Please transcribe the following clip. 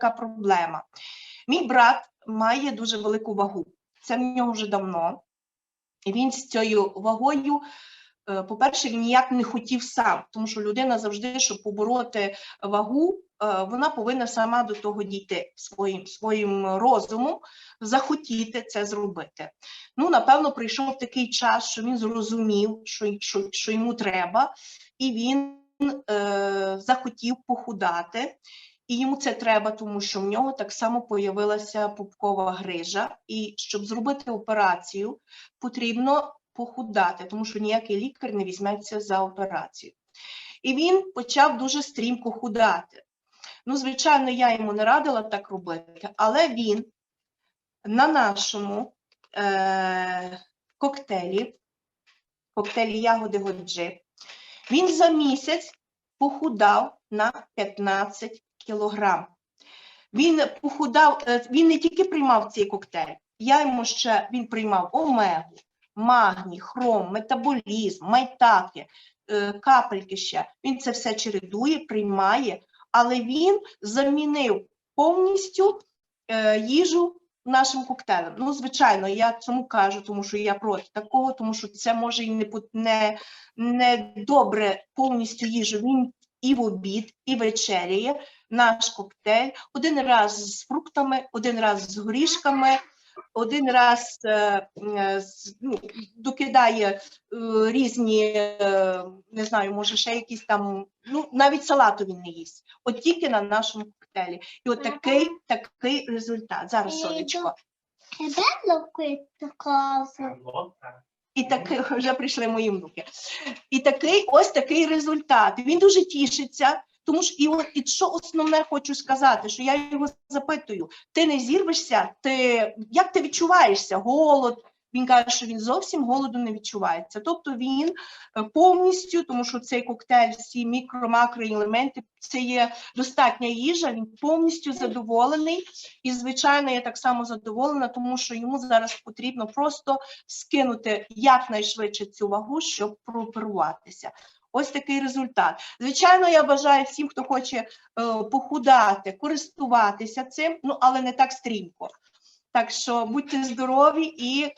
така проблема. Мій брат має дуже велику вагу. Це в нього вже давно. І він з цією вагою, е, по-перше, ніяк не хотів сам, тому що людина завжди, щоб побороти вагу, е, вона повинна сама до того дійти своїм, своїм розумом, захотіти це зробити. Ну, напевно, прийшов такий час, що він зрозумів, що, що, що йому треба, і він е, захотів похудати. І йому це треба, тому що в нього так само появилася пупкова грижа. І щоб зробити операцію, потрібно похудати, тому що ніякий лікар не візьметься за операцію. І він почав дуже стрімко худати. Ну, звичайно, я йому не радила так робити, але він на нашому е- коктейлі, коктейлі ягоди годжи, він за місяць похудав на 15 кілограм. Він похудав, е, він не тільки приймав цей коктейль, я йому ще він приймав омегу, магній, хром, метаболізм, майтаки, е, капельки ще. Він це все чередує, приймає, але він замінив повністю е, їжу нашим коктейлем. Ну, звичайно, я цьому кажу, тому що я проти такого, тому що це може і не, не, не добре повністю їжу. Він і в обід, і вечеряє наш коктейль один раз з фруктами, один раз з горішками, один раз е, е, з- ну, докидає е, різні, е, не знаю, може ще якісь там, ну навіть салату він не їсть. От тільки на нашому коктейлі. І от такий, такий результат. Зараз сонечко. Тебе луки показує. І такий вже прийшли мої внуки. І такий ось такий результат. Він дуже тішиться. Тому що і от і що основне хочу сказати, що я його запитую: ти не зірвешся, ти як ти відчуваєшся? Голод? Він каже, що він зовсім голоду не відчувається. Тобто він е, повністю, тому що цей коктейль, всі мікро, макроелементи, це є достатня їжа. Він повністю задоволений. І, звичайно, я так само задоволена, тому що йому зараз потрібно просто скинути якнайшвидше цю вагу, щоб прооперуватися. Ось такий результат. Звичайно, я бажаю всім, хто хоче е, похудати, користуватися цим, ну але не так стрімко. Так що будьте здорові і